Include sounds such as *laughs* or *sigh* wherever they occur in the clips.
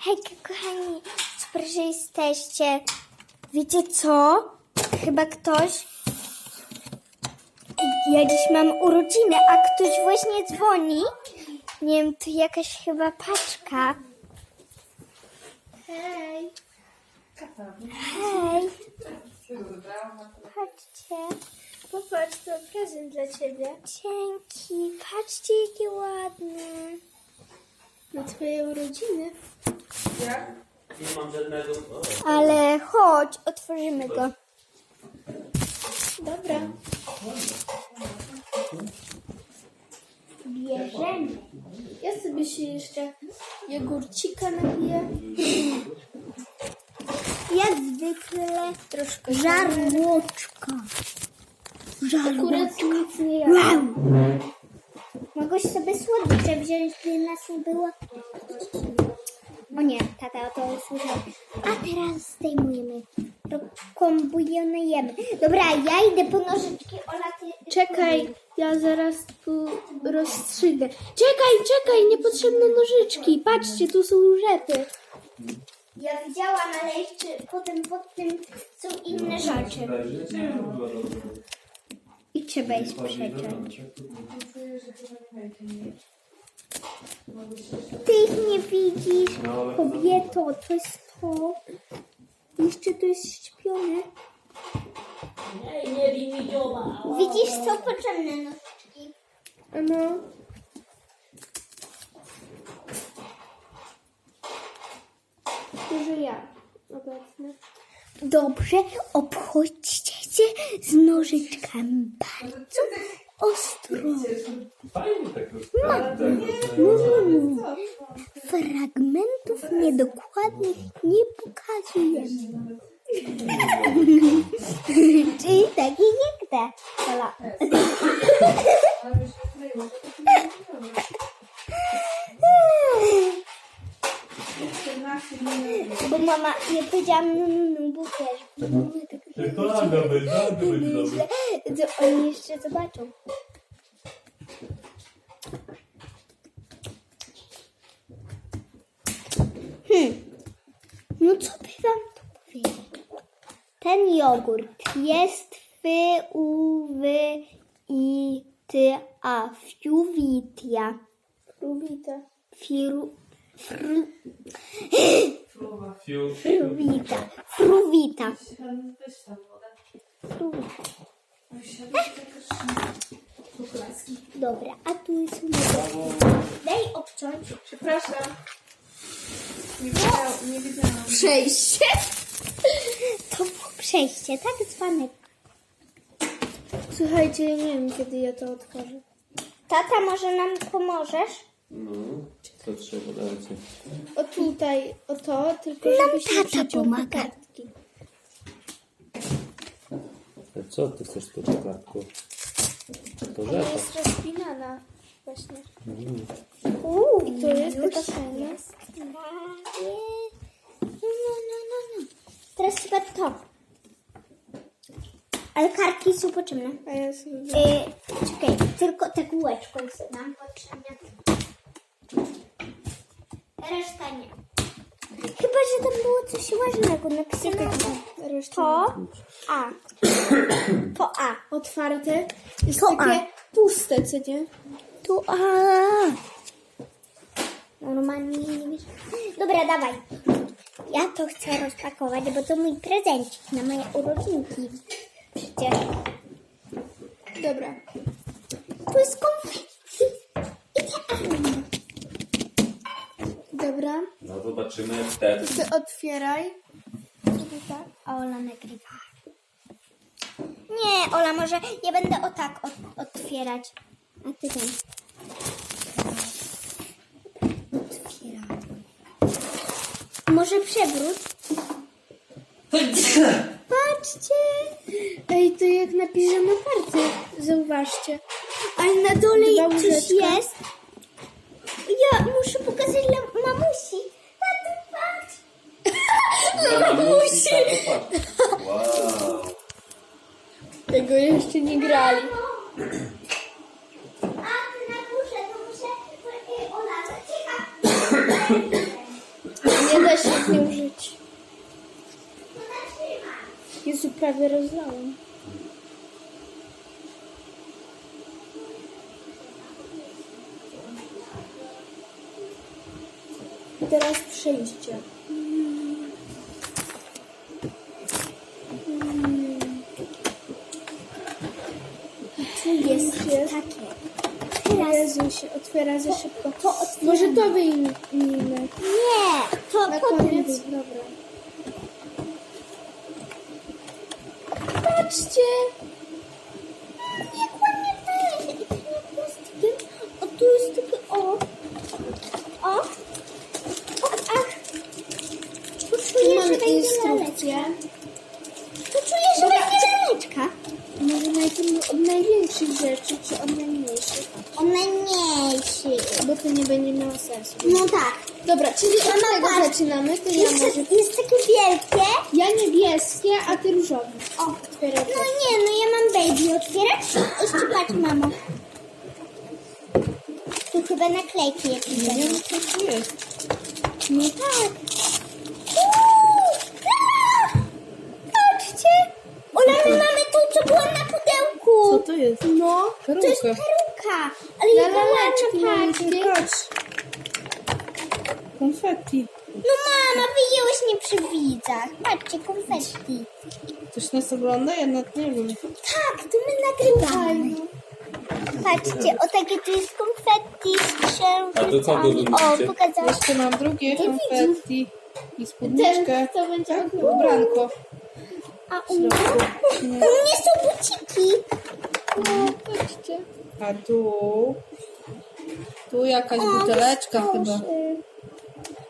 Hej, kochani, super, że jesteście. Wiecie co? Chyba ktoś. Ja dziś mam urodziny, a ktoś właśnie dzwoni. Nie wiem, to jakaś chyba paczka. Hej. Hej. Patrzcie. Popatrz, to prezent dla ciebie. Dzięki. Patrzcie, jakie ładne. Na twoje urodziny. Nie mam żadnego. Ale chodź, otworzymy go. Dobra. Bierzemy. Ja sobie się jeszcze jogurcika napiję. Jak zwykle Troszkę żarłoczka. Akurat nic nie jadłam. Mogłeś sobie słodycze wziąć, gdy nas nie było. O nie, tata o to usłyszał. A teraz zdejmujemy. Kombujemy. Dobra, ja idę po nożyczki. Ola, ty... Czekaj, ja zaraz tu rozstrzygnę. Czekaj, czekaj, niepotrzebne nożyczki. Patrzcie, tu są rzepy. Ja widziałam, ale jeszcze potem pod tym są inne rzeczy. I trzeba je sprzeczać. Ty ich nie widzisz, kobieto, to jest to. Jeszcze to jest śpione. Widzisz, są potrzebne nożyczki. No. Może ja obecnie. Dobrze, obchodźcie się z nożyczkami bardzo ostrożnie. Fajnie tak Fragmentów niedokładnych nie pokazujemy. *laughs* Czyli takie jak te. Bo mama, nie powiedziałam no, no, no, bo tak Tak, dobry, dobry, będzie *laughs* dobry. To oni jeszcze zobaczą. Hmm. No co by wam tu powiedzieć? Ten jogurt jest fy, u, wy, i, ty, a, fiuwitia. Rubita. Firu, fru, Fiu. fruwita. Fruwita. Dobra, a tu jest Daj obciąć. Przepraszam. Nie widziałam. Nie widziałam. Przejście. To było przejście, tak zwane. Słuchajcie, ja nie wiem, kiedy ja to otworzę. Tata, może nam pomożesz? No, co trzeba dać? O tutaj, o to, tylko Nam żebyś nie tata przeciął pomaga. kartki. Co ty chcesz tu klatku? To Ona rzepa. jest rozpinana właśnie. Uuu, I to jest już taka fajna. jest. No, no, no, no, no. Teraz chyba to. Ale kartki są potrzebne. A ja sobie... Yy, czekaj, tylko te kółeczko jest nam potrzebne. Reszta nie. Chyba, że tam było coś ważnego napisane. To A. To A. otwarte. Jest To takie A. puste, co nie? Tu A. Normalnie nie wiesz. Dobra, dawaj. Ja to chcę rozpakować, bo to mój prezencik na moje urodzinki. Przecież Dobra. tu jest konfetti. Idealnie. Dobra. No zobaczymy wtedy. Ty otwieraj. Czyli tak, a Ola nagrywa. Nie, Ola, może ja będę o tak ot- otwierać. A ty ten. Otwieram. Może przewrót? Patrzcie! Ej, to jak na piżamę party. Zauważcie. Ale na dole Dwa coś łóżeczka. jest. Ja muszę pokazać dla mamusi. Tato, patrz. Mamusi! Wow. Tego jeszcze nie grali. A ty na górze, to muszę... Ola, cicha. Nie da się nie użyć. *coughs* Jezu, prawie rozlałem. I teraz przejście. Tu jest takie. Teraz Jezu, się otwiera za szybko. to. Może to wyjmijmy. Nie, to Na potem. koniec. Dobra. Patrzcie! Nie kłamie też. I to nie plastikiem. O, tu jest takie o. O. O, ach. Tu czuję, że Mamy będzie instrukcję. laleczka. Tu czuję, że będzie laleczka. Może najpierw od największych rzeczy, czy od najmniejszych? O najmniejszy. Bo to nie będzie miało sensu. No tak. Dobra, czyli od Mama, tego patrz. zaczynamy. To ja Jest, może... jest takie wielkie. Ja niebieskie, a ty różowy. O, Otwieraj No nie, no ja mam baby otwierać. Jeszcze patrz, mamo. Tu chyba naklejki jakieś Nie będą. wiem, co tu jest. No tak. Uuu, a! Patrzcie. Ola, my mamy to, co było Co pudełku. to jest? No, to jest Peruka. peruka. Ale ja laleczki patrz. Konfetti. No mama, wyjęłaś mnie przy widzach. Patrzcie, konfetti. Ktoś nas ogląda? Ja nawet nie wiem. Tak, to my nagrywamy. Patrzcie, o takie tu jest konfetti z księżycami. A to co wy O, pokazałam. Jeszcze mam drugie Ty konfetti. I Ten, spódniczkę. to będzie Tak, ubranko. A u mnie, u mnie są buciki. No, patrzcie. A tu... Tu jakaś buteleczka chyba.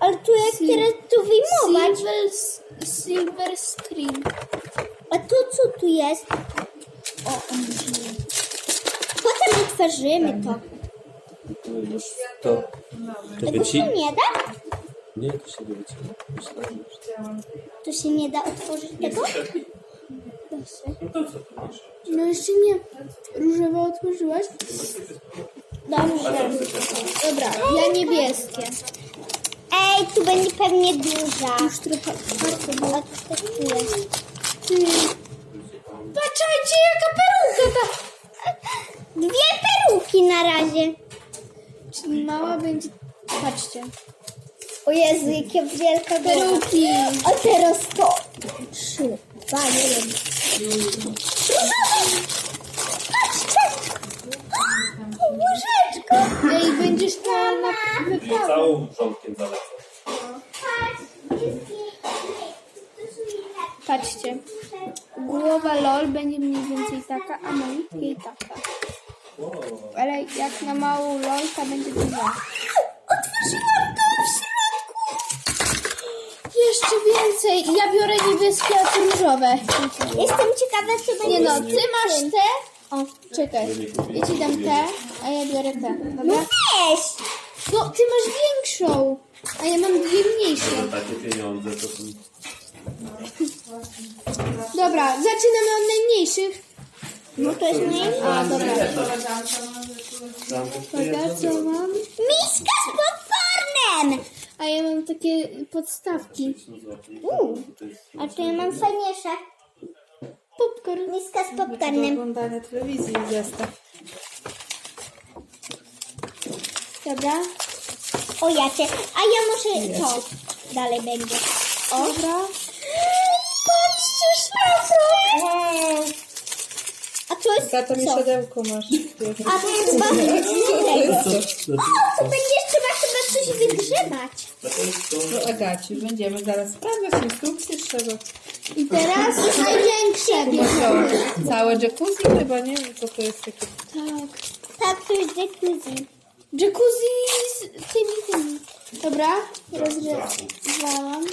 Ale tu jak teraz tu wyjmować. Silver, silver screen. A tu co tu jest? O, on brzmi. Potem otworzymy to. To już to. To Tego wyci... się nie da? Nie, to się nie wycina. Myślałem, że- Tu się nie da otworzyć tego? No to co tu masz? No jeszcze nie. Różowe otworzyłaś? Dobrze. Dobra, ja niebieskie. Ej, tu będzie pewnie duża. Już trochę. Patrzcie, bo A tu też tu jest. ty. Patrzajcie, jaka peruka ta. Dwie peruki na razie. Czyli mała będzie. Patrzcie. O Jezu, jakie wielka. Peruki. A teraz to. Trzy, dwa, jeden. Patrzcie! O, Łyżeczko! Ej, będziesz na, na wyprawę. Całą wrzątkiem jest Patrzcie. Głowa LOL będzie mniej więcej taka, a malutkiej taka. Ale jak na małą LOL, ta będzie duża. Otworzyłam Jeszcze więcej. Ja biorę niebieskie, a ty różowe. Jestem ciekawa, co będzie Nie no, ty masz te. O, czekaj. Ja ci dam te, a ja biorę te. No Dobra? weź! No, ty masz większą, a ja mam dwie mniejsze. Takie pieniądze to są... Dobra, zaczynamy od najmniejszych. No to jest mniejsze. A, dobra. Tam Uwaga, co mam? Miska z popcornem! A ja mam takie podstawki. Uuu, a to ja mam fajniejsze. Popcorn. Miska z popcornem. oglądania telewizji zestaw. Dobra. O jacie. A ja muszę to. Dalej będzie. O. Dobra. Patrzcie, szlafrok! Wow! A to jest Za to mi co? szadełko masz. A to jest chyba tego. Co? O, to będzie coś wygrzebać. Do Agaci. Będziemy zaraz sprawdzać. Instrukcje trzeba. I teraz największe bierzemy. Całe jacuzzi chyba, nie co to jest takie. Tak. Tak, to jest jacuzzi. Jacuzzi z tymi, tymi. Dobra, rozgrzewałam.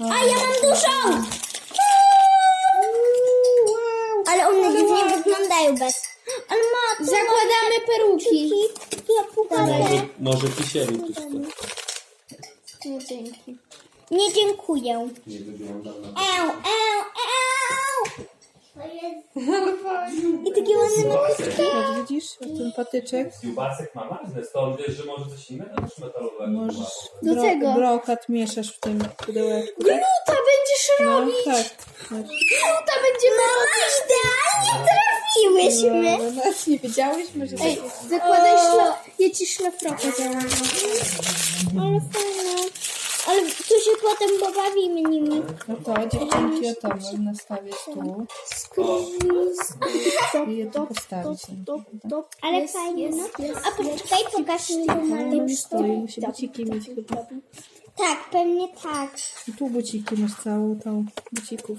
A ja mam dużą! Ale one dziwnie wyglądają bez. Ale ma Zakładamy peruki. Ja pokażę. Może, może kisielu tu sto. Nie, dzięki. Nie dziękuję. Nie wygląda na... Eł, eł, eł! I takie ładne maluszki. Patrz, widzisz? Ten patyczek. Kiełbasek ma magnes, to on wiesz, że może coś innego niż metalowego. Możesz Do bro, tego. brokat mieszasz w tym pudełeczku. Gluta będziesz No robić! tak. Gluta będziemy robić! Idealnie trafiłyśmy. No, nawet nie wiedziałyśmy, że Ej, tak zakładaj szlaf... Ja ci szlafrokę założę. Ale fajne. Ale tu się potem pobawimy nimi. No to dziewczynki o to można nastawić tu i je tu postawić. Ale fajnie, no. A poczekaj, pokaż mi normalnie No, stoi, musi buciki mieć chyba. Tak, pewnie tak. I tu buciki masz całą tą bucików.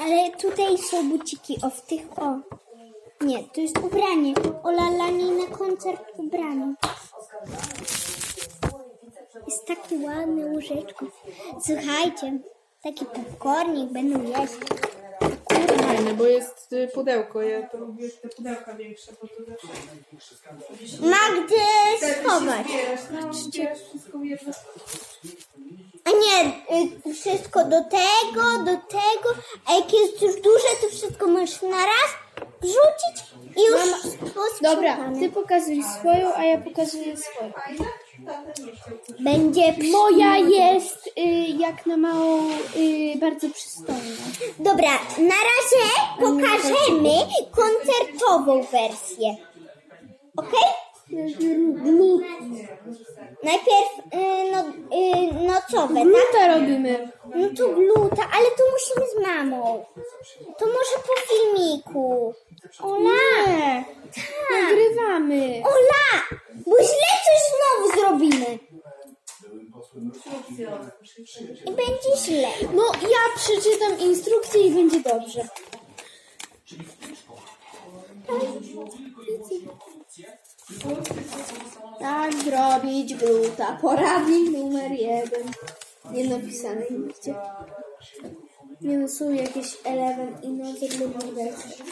Ale tutaj są buciki, o w tych, o. Nie, to jest ubranie. Ola Lani na koncert ubranie. Jest takie ładne łóżeczko. Słuchajcie, taki popcornik będą jeść. Fajne, bo jest y, pudełko. Ja to lubię te pudełka większe, bo to zawsze... Magdy, schować. Zbierasz, no, zbierasz wszystko w jedno. A nie, y, wszystko do tego, do tego. A jak jest już duże, to wszystko możesz na raz wrzucić i już Dobra, posprzątane. ty pokazuj swoją, a ja pokazuję swoją. Będzie Moja jest y, jak na mało y, bardzo przystojna. Dobra, na razie pokażemy koncertową wersję. Najpierw y, no, y, nocowe, tak? Gluta robimy. No to gluta, ale to musimy z mamą. To może po filmiku. Ola! Nie, Tak. nagrywamy. Ola! Bo źle coś znowu zrobimy. I będzie źle. No ja przeczytam instrukcję i będzie dobrze. Tak zrobić gluta. Poradnik numer jeden. Nie napisane nigdzie. Nie no, są jakieś element i nazwy wersji.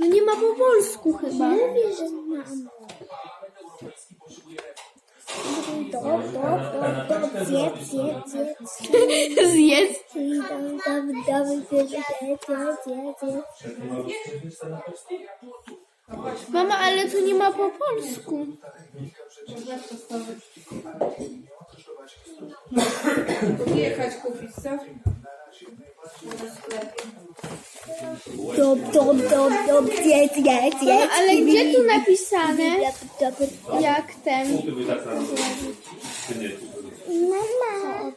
No nie ma po polsku chyba. Mówię, że mam. Do, do, do, do, zjedz, zjedz, zjedz. *laughs* Zjedz. Dawaj, dawaj, zjedz, zjedz, zjedz, zjedz. Mama, ale tu nie ma po polsku. Podjechać kupić, co? Dob, dob, dob, dob, zjedz, Mama, zjedz. ale gdzie tu napisane, jak ten... Tak. Mama.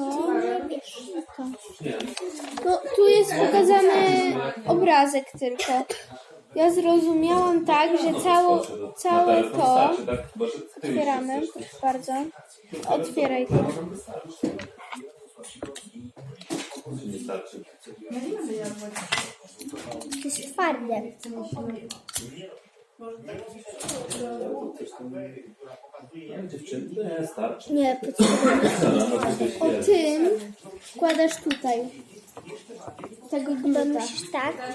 To. To. No, tu jest pokazany obrazek tylko. Ja zrozumiałam tak, że cało, całe to otwieramy. Proszę bardzo. Otwieraj? To jest twarde. Dziewczyny, nie, starczy. Nie, potrzebuję. O tym wkładasz tutaj. Tego gluta. musisz tak.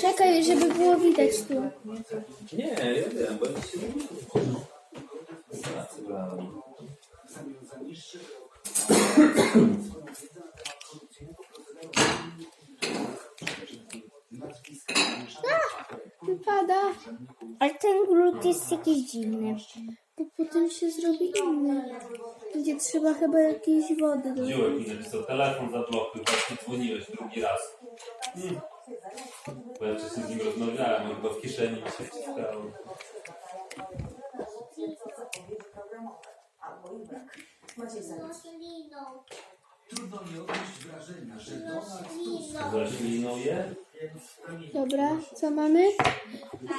Czekaj, żeby było widać tu. Nie, ja wiem, bo ja się nie brałem. Wypada. Ale ten glut jest jakiś dziwny. Bo potem się zrobi inny. Będzie trzeba chyba jakiejś wody dodać. Dziurek mi napisał, telefon zablokuj, właśnie dzwoniłeś drugi raz. Hmm. Bo ja wcześniej z nim rozmawiałem, on chyba w kieszeni mi się wciskało. Zaśliną je? Dobra, co mamy?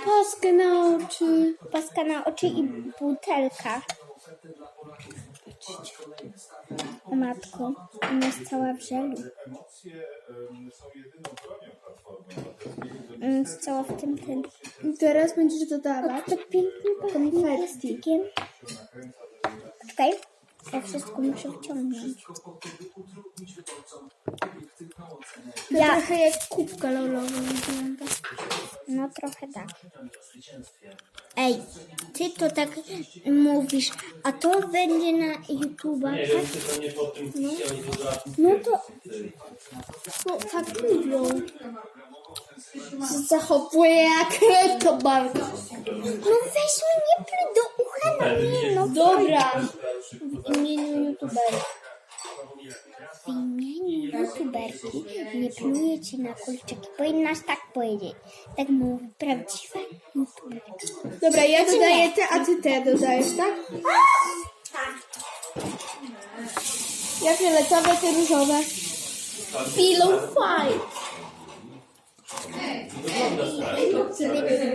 Paskę na oczy. Paska na oczy i butelka. O matko, ona jest cała w żelu. Jest cała w tym. I teraz będziesz dodawać. Tak pięknie pachnie plastikiem. Czekaj, ja wszystko muszę wciągnąć. Ja trochę jak kubka lolowa wygląda. No trochę tak. Ej, ty to tak mówisz, a to będzie na YouTube'a, Nie tak? wiem, czy to nie po tym kisie, oni to za... No to No tak mówią. Zachowuje jak to bardzo. No weź mi nie pluj do ucha na mnie, no Dobra. W imieniu youtuberów. Nie pluję ci na kulczyki. Powinnaś tak powiedzieć. Tak mówi prawdziwa youtuberka. Dobra, ja dodaję te, a ty te dodajesz, tak? Ja fioletowe, ty różowe. Pillow fight. Wygląda strasznie.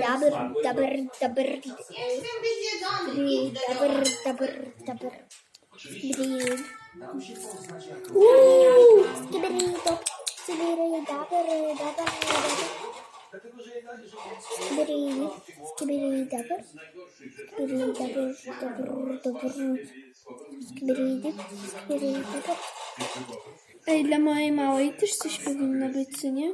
Dabr, dabr, dabr, dabr, dabr, dabr. Skibidi. Uuu. Skibidi, to. Skibidi, dabr, dabr, dabr. Skibidi, skibidi, dabr. Skibidi, dabr, dabr, dabr. Skibidi, skibidi, dabr. Ej, dla mojej małej też coś powinno być, co nie?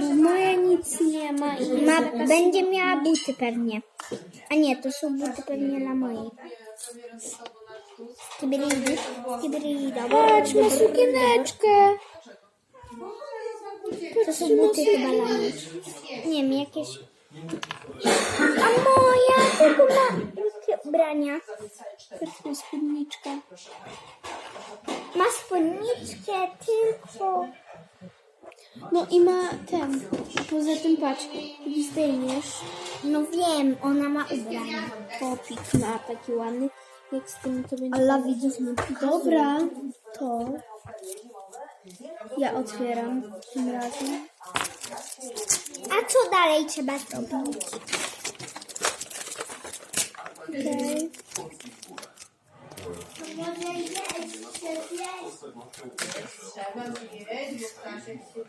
Bo moja nic nie ma i Ma, będzie miała buty pewnie. A nie, to są buty pewnie dla mojej. Skibidi, dabr, Patrz, ma sukieneczkę. To są buty chyba dla niej. Nie wiem, jakieś... A moja tylko ma ubrania. Patrz, spódniczka. Ma spódniczkę tylko... No i ma ten. Poza tym patrz, zdejmiesz, No wiem, ona ma ubrania. popik ma taki ładny. Jak z tym to będzie. Widzów nie pokazuje. Dobra, to ja otwieram tym razem. A co dalej trzeba zrobić? Okej.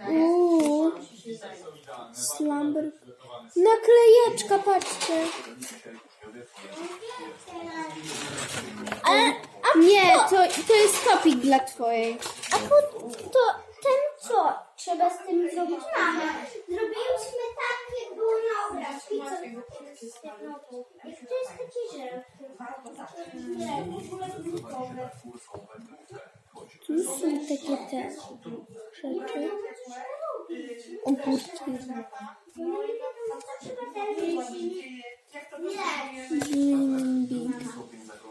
Uuu, slumber. Naklejeczka, patrzcie. Ale, a Nie, to, to jest topik dla twojej. A po, to ten co trzeba z tym zrobić? Mamy. Zrobiliśmy tak, jak było na obrazki. Co, to jest taki żel. Nie, w ogóle glutowe. Tu są takie te rzeczy. Ogórki.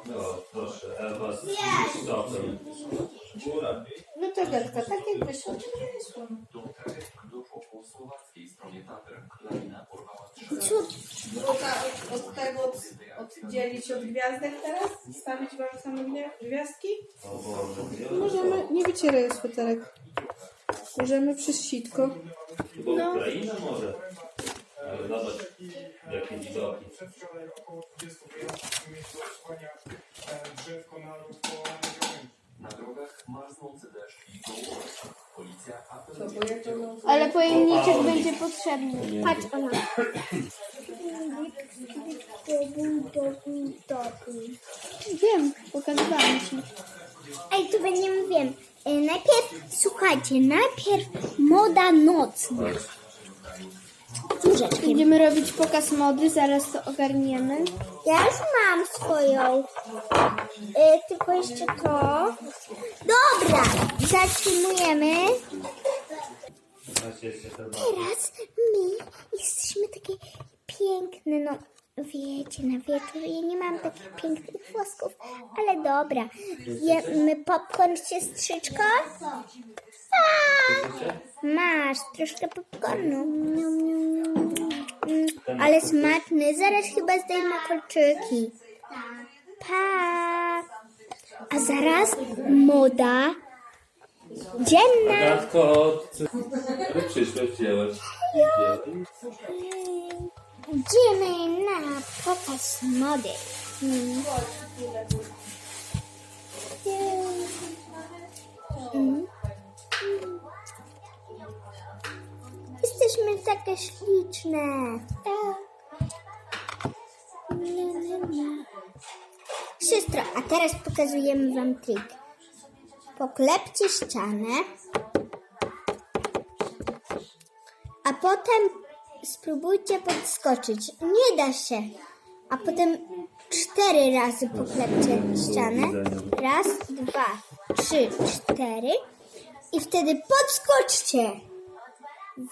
No, proszę, Ewa z Krzysztofem. Góra. No to Gertka, tak jak wyszło, to nie wyszło. Od, od tego od, oddzielić od gwiazdek teraz? Stawić wam same gwiazdki? O Boże, Możemy, nie wycieraj sweterek. Możemy przez sitko. Chyba Ukraina może. Ale zobacz, jakie widoki. Przedwczoraj około 20 wyjazdów w miejscu osłania drzew konarów po Na drogach marznący deszcz i. Policja apeluje no... Ale pojemniczek będzie potrzebny. Patrz ona. *coughs* Wiem, pokazywałam ci. Ej, tu będziemy wiem. E, najpierw, słuchajcie, najpierw moda nocna. Dużeczkiem. Będziemy robić pokaz mody, zaraz to ogarniemy. Ja już mam swoją. E, tylko jeszcze to. Dobra, zatrzymujemy. Teraz my jesteśmy takie piękne, no wiecie, na wieczór. Ja nie mam takich pięknych włosków, ale dobra. Jemy popcorn z ciastyczką? A, masz troszkę popcornu. Mm, Ale smaczny. Zaraz chyba zdejmę kolczyki. Pa! A zaraz moda dzienna. Ale. Idziemy na pokaz mody. Mm. Jesteśmy takie śliczne. Tak. Siostro, a teraz pokazujemy wam trik. Poklepcie ścianę, a potem spróbujcie podskoczyć. Nie da się. A potem cztery razy poklepcie ścianę. Raz, dwa, trzy, cztery. I wtedy podskoczcie.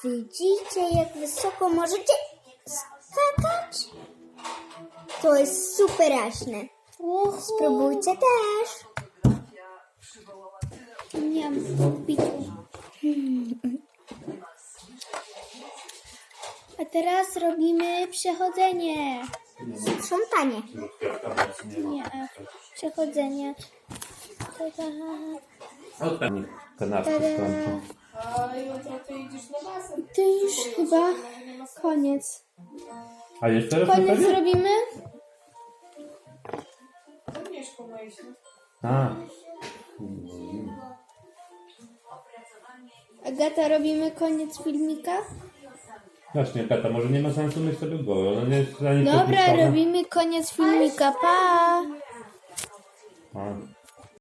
Widzicie, jak wysoko możecie skakać? To jest superaśne. Spróbujcie też. Nie mam podbitu. A teraz robimy przechodzenie. Sprzątanie. Nie, przechodzenie. Tada. Od pewnie kanapki jutro ty idziesz na basen. To już chyba koniec. A jeszcze raz Koniec myśl. A. Agata, robimy koniec filmika? Właśnie, Kata, może nie ma sensu mieć tego go. Ona nie jest ani Dobra, podpisana. robimy koniec filmika. Pa! A.